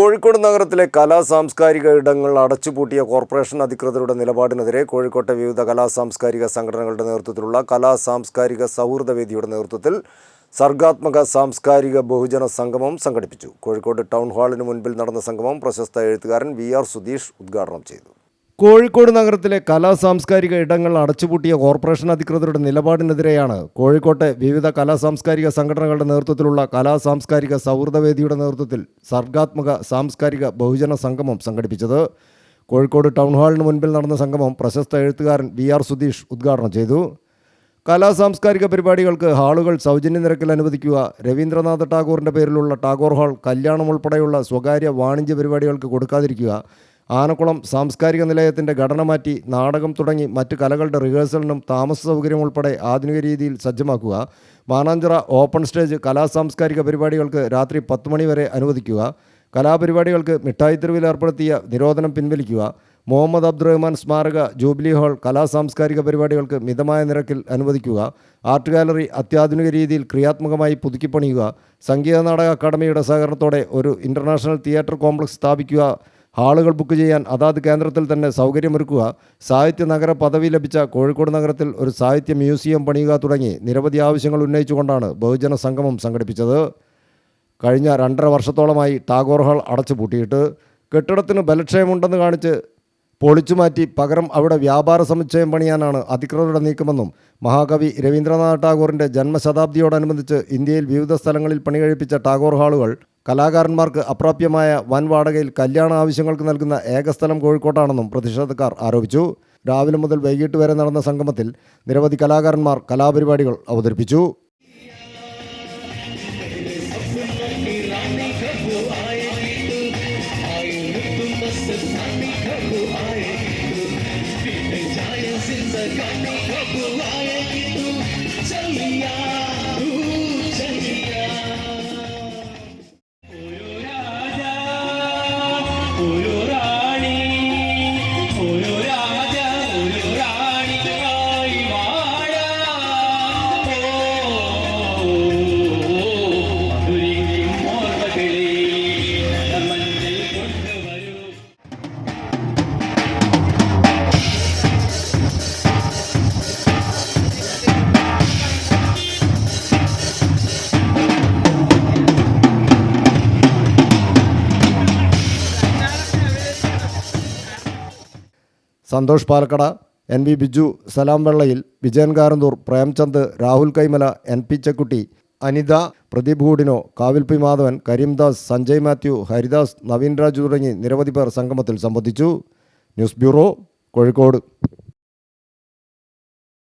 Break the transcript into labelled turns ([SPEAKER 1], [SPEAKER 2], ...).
[SPEAKER 1] കോഴിക്കോട് നഗരത്തിലെ കലാ സാംസ്കാരിക ഇടങ്ങൾ അടച്ചുപൂട്ടിയ കോർപ്പറേഷൻ അധികൃതരുടെ നിലപാടിനെതിരെ കോഴിക്കോട്ടെ വിവിധ കലാ സാംസ്കാരിക സംഘടനകളുടെ നേതൃത്വത്തിലുള്ള കലാ സാംസ്കാരിക സൗഹൃദവേദിയുടെ നേതൃത്വത്തിൽ സർഗാത്മക സാംസ്കാരിക ബഹുജന സംഗമം സംഘടിപ്പിച്ചു. കോഴിക്കോട് ടൗൺ ഹാളിന് മുൻപിൽ നടന്ന സംഗമം പ്രശസ്ത എഴുത്തുകാരൻ വി ആർ സുധീഷ് ഉദ്ഘാടനം ചെയ്തു. കോഴിക്കോട് നഗരത്തിലെ കലാ സാംസ്കാരിക ഇടങ്ങൾ അടച്ചുപൂട്ടിയ കോർപ്പറേഷൻ അധികൃതരുടെ നിലപാടിനെതിരെയാണ് കോഴിക്കോട്ടെ വിവിധ കലാ സാംസ്കാരിക സംഘടനകളുടെ നേതൃത്വത്തിലുള്ള കലാ സാംസ്കാരിക സൗഹൃദവേദിയുടെ നേതൃത്വത്തിൽ സർഗാത്മക സാംസ്കാരിക ബഹുജന സംഗമം സംഘടിപ്പിച്ചത്. കോഴിക്കോട് ടൗൺ ഹാളിന് മുൻപിൽ നടന്ന സംഗമം പ്രശസ്ത എഴുത്തുകാരൻ വി ആർ സുധീഷ് ഉദ്ഘാടനം ചെയ്തു. കലാ സാംസ്കാരിക പരിപാടികൾക്ക് ഹാളുകൾ സൗജന്യ നിരക്കിൽ അനുവദിക്കുക രവീന്ദ്രനാഥ ടാഗോറിന്റെ പേരിലുള്ള ടാഗോർ ഹാൾ കല്യാണം ഉൾപ്പെടെയുള്ള സ്വകാര്യ വാണിജ്യ പരിപാടികൾക്ക് കൊടുക്കാതിരിക്കുക ആനക്കുളം സാംസ്കാരിക നിലയത്തിന്റെ ഘടന മാറ്റി നാടകം തുടങ്ങി മറ്റ് കലകളുടെ റിഹേഴ്സലിനും താമസ സൗകര്യം ഉൾപ്പെടെ ആധുനിക രീതിയിൽ സജ്ജമാക്കുക. മാനാഞ്ചിറ ഓപ്പൺ സ്റ്റേജ് കലാ സാംസ്കാരിക പരിപാടികൾക്ക് രാത്രി പത്ത് മണിവരെ അനുവദിക്കുക. കലാപരിപാടികൾക്ക് മിഠായി മിഠായിത്തെരുവിൽ ഏർപ്പെടുത്തിയ നിരോധനം പിൻവലിക്കുക. മുഹമ്മദ് അബ്ദുറഹ്മാൻ സ്മാരക ജൂബിലി ഹാൾ കലാ സാംസ്കാരിക പരിപാടികൾക്ക് മിതമായ നിരക്കിൽ അനുവദിക്കുക. ആർട്ട് ഗാലറി അത്യാധുനിക രീതിയിൽ ക്രിയാത്മകമായി പുതുക്കിപ്പണിയുക. സംഗീത നാടക അക്കാദമിയുടെ സഹകരണത്തോടെ ഒരു ഇന്റർനാഷണൽ തിയേറ്റർ കോംപ്ലക്സ് സ്ഥാപിക്കുക. ഹാളുകൾ ബുക്ക് ചെയ്യാൻ അതാത് കേന്ദ്രത്തിൽ തന്നെ സൗകര്യമൊരുക്കുക. സാഹിത്യ നഗര പദവി ലഭിച്ച കോഴിക്കോട് നഗരത്തിൽ ഒരു സാഹിത്യ മ്യൂസിയം പണിയുക തുടങ്ങി നിരവധി ആവശ്യങ്ങൾ ഉന്നയിച്ചുകൊണ്ടാണ് ബഹുജന സംഗമം സംഘടിപ്പിച്ചത്. കഴിഞ്ഞ രണ്ടര വർഷത്തോളമായി ടാഗോർ ഹാൾ അടച്ചു പൂട്ടിയിട്ട് കെട്ടിടത്തിന് ബലക്ഷയമുണ്ടെന്ന് കാണിച്ച് പൊളിച്ചുമാറ്റി പകരം അവിടെ വ്യാപാര സമുച്ചയം പണിയാനാണ് അധികൃതരുടെ നീക്കമെന്നും മഹാകവി രവീന്ദ്രനാഥ് ടാഗോറിന്റെ ജന്മശതാബ്ദിയോടനുബന്ധിച്ച് ഇന്ത്യയിൽ വിവിധ സ്ഥലങ്ങളിൽ പണികഴിപ്പിച്ച ടാഗോർ ഹാളുകൾ കലാകാരന്മാർക്ക് അപ്രാപ്യമായ വൻ വാടകയിൽ കല്യാണ ആവശ്യങ്ങൾക്ക് നൽകുന്ന ഏക സ്ഥലം കോഴിക്കോട്ടാണെന്നും പ്രതിഷേധക്കാർ ആരോപിച്ചു. രാവിലെ മുതൽ വൈകിട്ട് വരെ നടന്ന സംഗമത്തിൽ നിരവധി കലാകാരന്മാർ കലാപരിപാടികൾ അവതരിപ്പിച്ചു.
[SPEAKER 2] ഒരു
[SPEAKER 1] Santhosh Palakkada N V Biju Salam Vellayil Vijayan Karanthur Premchand Rahul Kaimala N P Chekkutty Anitha Pradeep Hoodino Kavil P Madhavan Karimdas Sanjay Mathew Haridas Naveen Raju തുടങ്ങി നിരവധി പേർ സംഗമത്തിൽ സംബന്ധിച്ചു. News bureau Kozhikode.